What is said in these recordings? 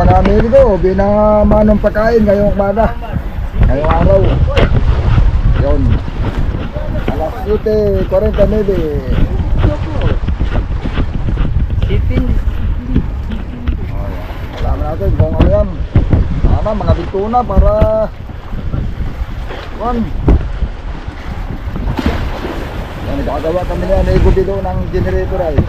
mga amigo ko, binamanong pagkain ngayong umaga. Ngayong araw. Yun. Alas 7.49. Sipin. Alaman natin kung ano yan. Tama, mga bintuna para... Yan, nagkagawa kami na yan. Igubilo ng generator ay.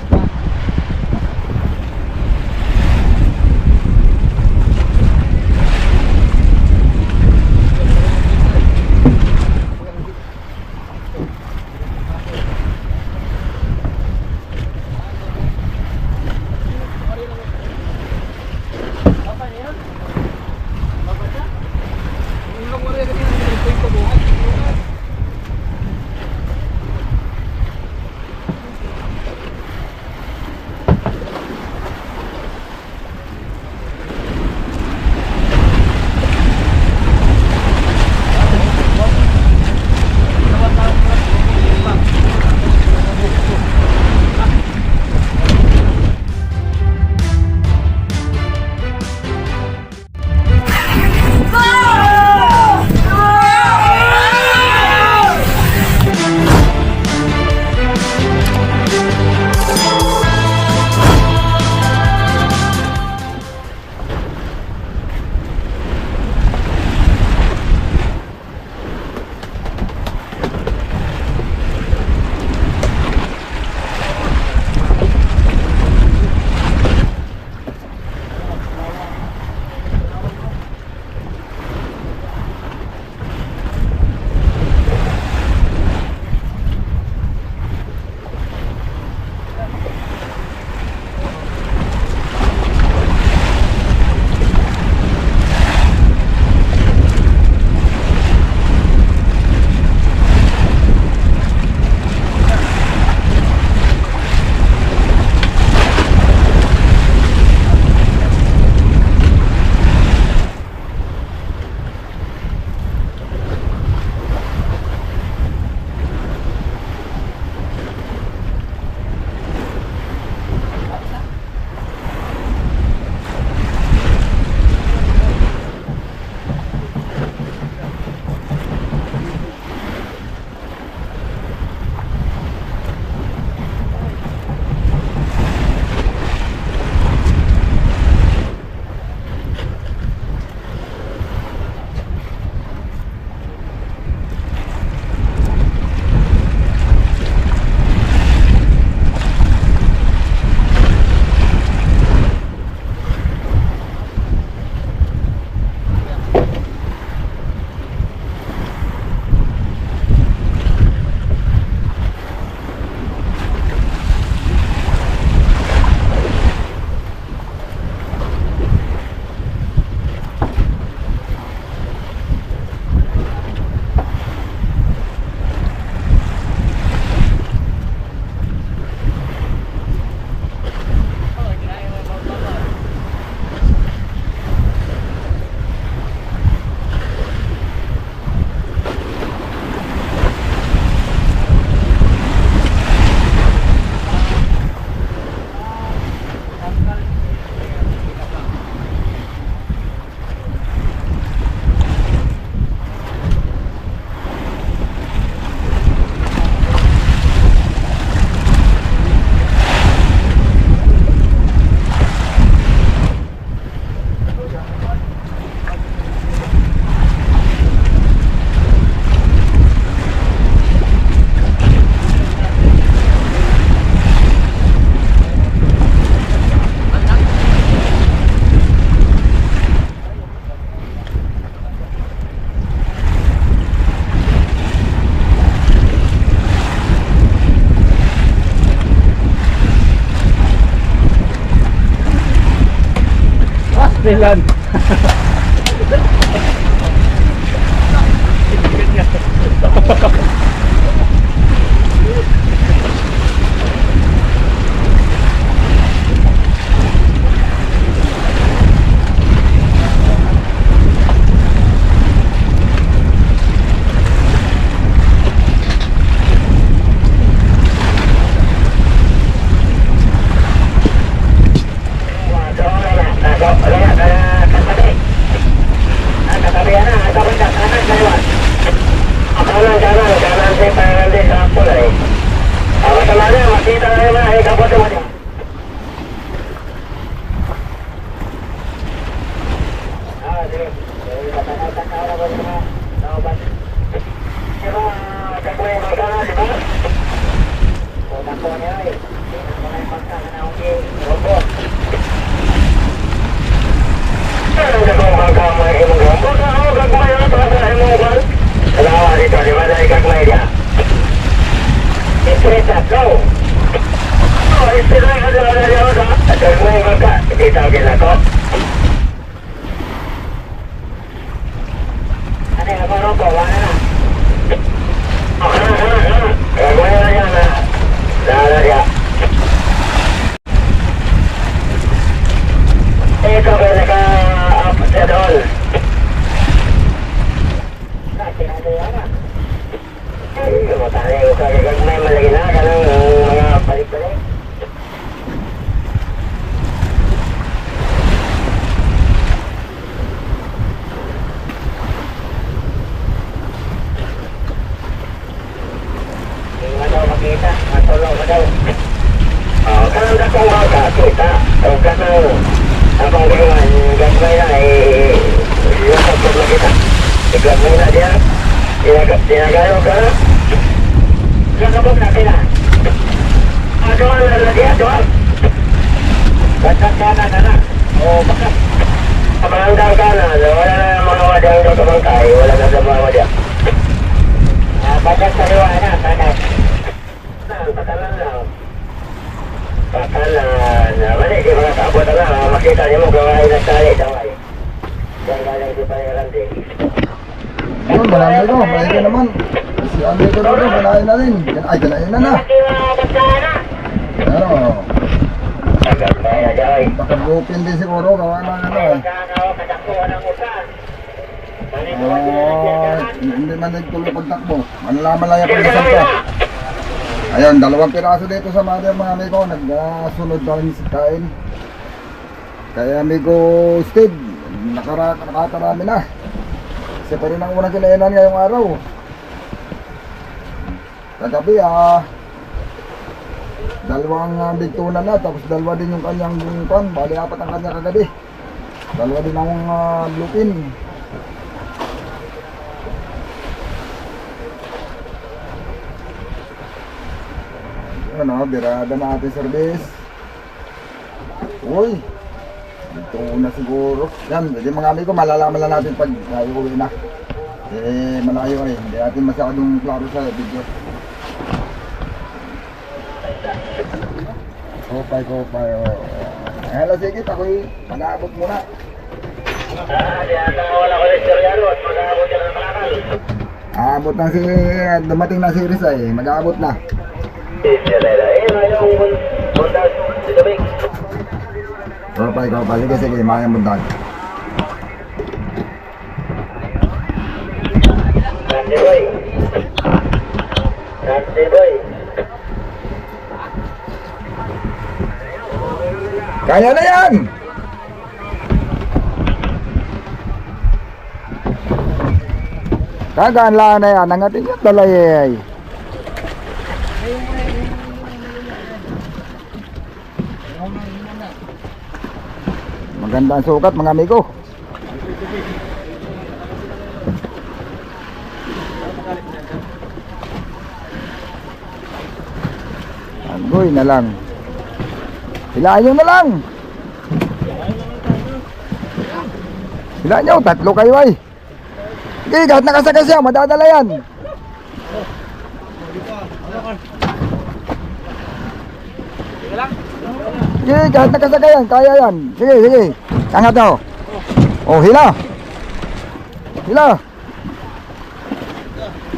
Disneyland. Ganyan. 頑張って Gagawin na diya. Tinag- Tinagayo ka na. Gagawin na kita. Aduan na na diya, aduan. Batak ka na, na. O, baka. Kamangdang ka na, wala na mga wadang doon kamangkay, wala na sa mga wadang. Ah, batak sa liwa na, batak. Ah, patalan lang. Patalan. Ah, Mali, di mga kabot na. Makita niyo mo gawain na tali. Daway. Diyan galing di marami ko. Marami ko naman. Si Andre ko rin, ganahin na rin. Ay, ganahin na na. Na Daway. pakagupin din siguro. Gawa ng ano eh. Oh, hindi man nagtuloy pagtakbo. Manalaman lang yung pagkasal ka. Ayun, dalawang piraso dito sa mother mga amigo. Nagsunod na rin sa kain. Kaya amigo Steve, nakara nakakarami na. Kasi pa rin ang unang kinainan ngayong araw. Kagabi ah, dalawang uh, bigtunan na, tapos dalawa din yung kanyang pan, bali apat ang kanya kagabi. Dalawa din ang uh, bluepin. ano, birada natin service. Uy, ito na siguro. Yan, hindi mga amigo, malalaman lang natin pag tayo uwi na. Eh, malayo eh. Hindi natin masyadong klaro sa video. Kopay, kopay, oh. Hello, sige, ako'y mag-aabot muna. Ah, di ata wala ko seryalo at mag-aabot yan ng kalakal. Aabot na si, dumating na si Risa eh, mag-aabot na. Eh, ngayong bundas, si Dabig. Kopay, kopay, sige, sige, mayang bundag. Nanti boy. Nanti boy. Kaya na yan! Kagaan lang na yan, ang ating yung dalay Maganda ang sukat mga amigo. Agoy na lang. Hilahin nyo na lang. Hilahin nyo, tatlo kayo ay. Sige, kahit nakasakay siya, madadala yan. Sige, kahit nakasakay yan, kaya yan. Sige, sige. Angat nyo. Oh, hila. Hila.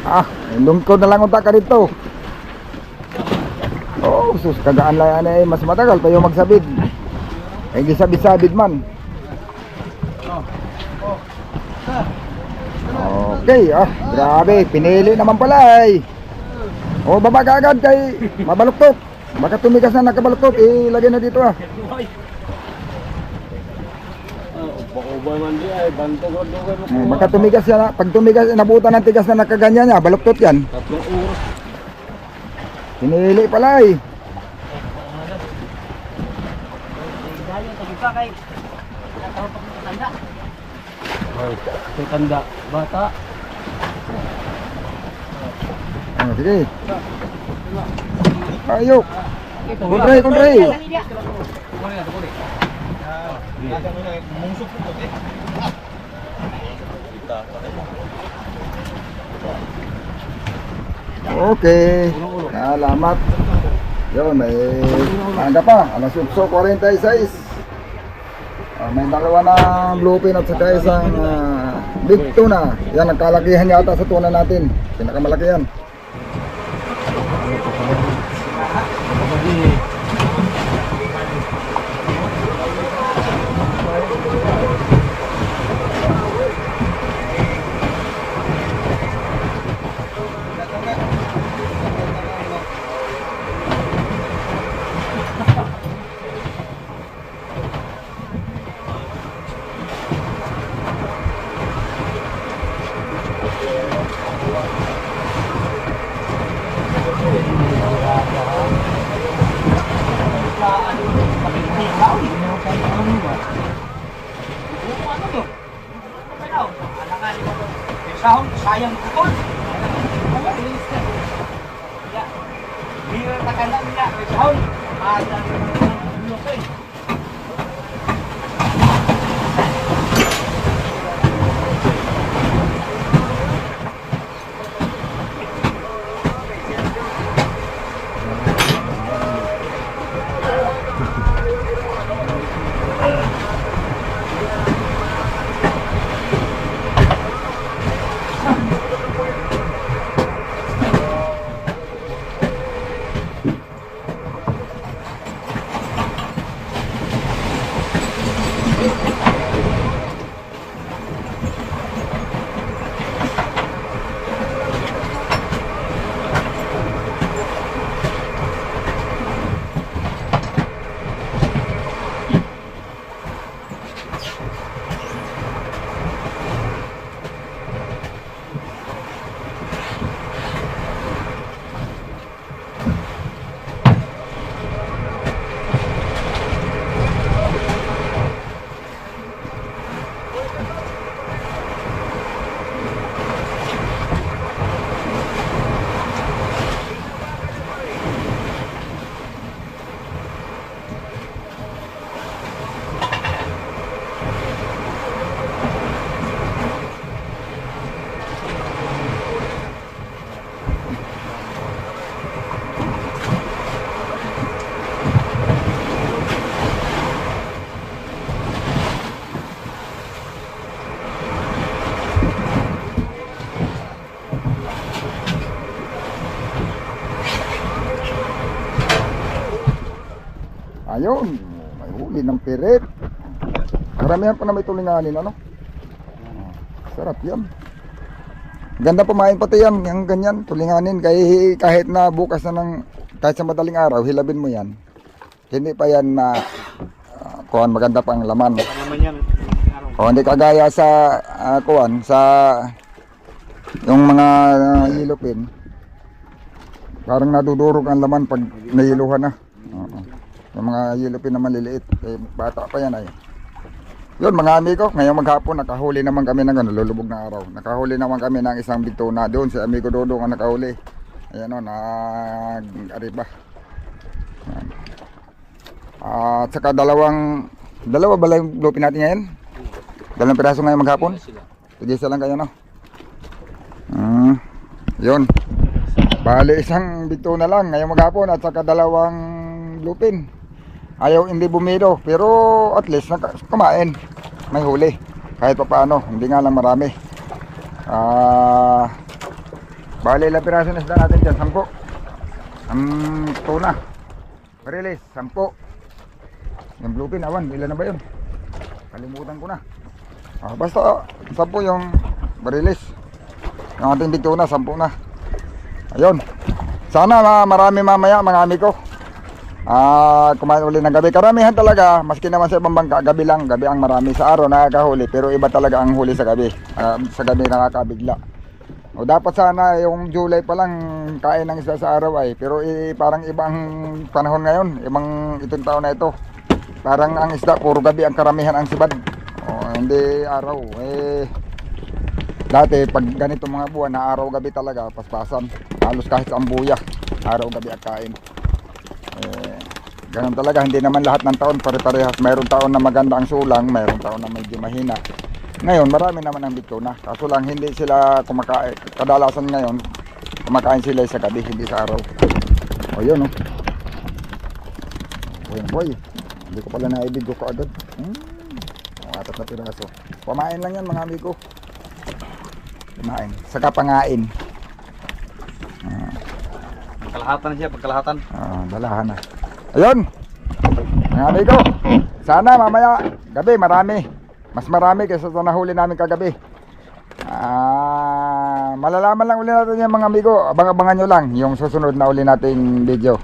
Ah, lungkod na lang unta ka dito. Oh, sus, kagaan lang yan eh. Mas matagal yung magsabid. Eh, gisabid-sabid man. Okay, ah, grabe. Pinili naman pala eh. Oh, baba ka agad kay mabaluktot. Baka tumigas na nakabaluktot, eh, lagay na dito ah. Oh, baka tumigas yan, ah. pag tumigas, nabutan ng tigas na nakaganyan niya, baluktot yan. Tatlong oras. Pinili pala eh. Tanda. Bata. Oh, sige. Ayok. Kontray, kontray. Okay. Salamat. Yun, may tanda pa. Alas 8.46. Ah, may dalawa na bluefin at saka isang ah, big tuna. Yan, nagkalakihan yata sa tuna natin. Pinakamalaki yan. Takalan niya, sahon. Ada lupin. Ayun, may huli ng pirit. Karamihan pa na may tulinganin, ano? Sarap yan. Ganda pumain pati yan, yung ganyan, tulinganin. Kahit, kahit na bukas na ng, kahit sa madaling araw, hilabin mo yan. Hindi pa yan ma, uh, kuhan, maganda pang laman. Naman yan. O hindi kagaya sa uh, kuhan, sa yung mga uh, yilupin. Parang nadudurog ang laman pag nahiluhan na. Oo. Yung mga yilupin na maliliit, eh, bata pa yan ay. Yun mga amigo, ngayong maghapon nakahuli naman kami ng ano, lulubog na araw. Nakahuli naman kami ng isang bituna doon si amigo Dodo ang nakahuli. Ayan o, nag-ariba. Ayan. At saka dalawang, dalawa ba lang lupin natin ngayon? Dalawang piraso ngayon maghapon? Sige isa lang kayo no? Hmm, yun. Bali isang bituna lang ngayong maghapon at saka dalawang lupin. Ayaw hindi bumido pero at least naka, kumain. May huli. Kahit pa paano, hindi nga lang marami. Ah, bali ilang piraso na isda natin dyan? Sampo. Ang tuna. Release, sampo. Yung bluepin, awan, ilan na ba yun? Kalimutan ko na. Ah, basta, sampo yung barilis. Yung ating bituna, sampo na. Ayun. Sana ma- marami mamaya mga amigo. Ah, kumain uli ng gabi. Karamihan talaga, maski naman sa ibang bangka, gabi lang, gabi ang marami. Sa araw nakakahuli, pero iba talaga ang huli sa gabi. Ah, sa gabi nakakabigla. O dapat sana yung July pa lang kain ng isda sa araw ay, pero eh, parang ibang panahon ngayon, ibang itong taon na ito. Parang ang isda puro gabi ang karamihan ang sibad. O hindi araw. Eh dati pag ganito mga buwan na araw gabi talaga paspasan. Halos kahit sa ambuya, araw gabi ang kain. Ganun talaga, hindi naman lahat ng taon pare-parehas. Mayroon taon na maganda ang sulang, mayroon taon na medyo mahina. Ngayon, marami naman ang bito na. Kaso lang, hindi sila kumakain. Kadalasan ngayon, kumakain sila sa gabi, hindi sa araw. O yun, oh. Boy, boy. Hindi ko pala naibig ko agad. Hmm. Apat na piraso. Pamain lang yan mga amigo. Pamain. Saka pangain. Kalahatan na siya, pagkalahatan. Ah, dalahan na. Ayun! Mga amigo, sana mamaya gabi marami. Mas marami kaysa sa nahuli namin kagabi. Ah, malalaman lang uli natin yung mga amigo. Abang-abangan nyo lang yung susunod na uli nating video.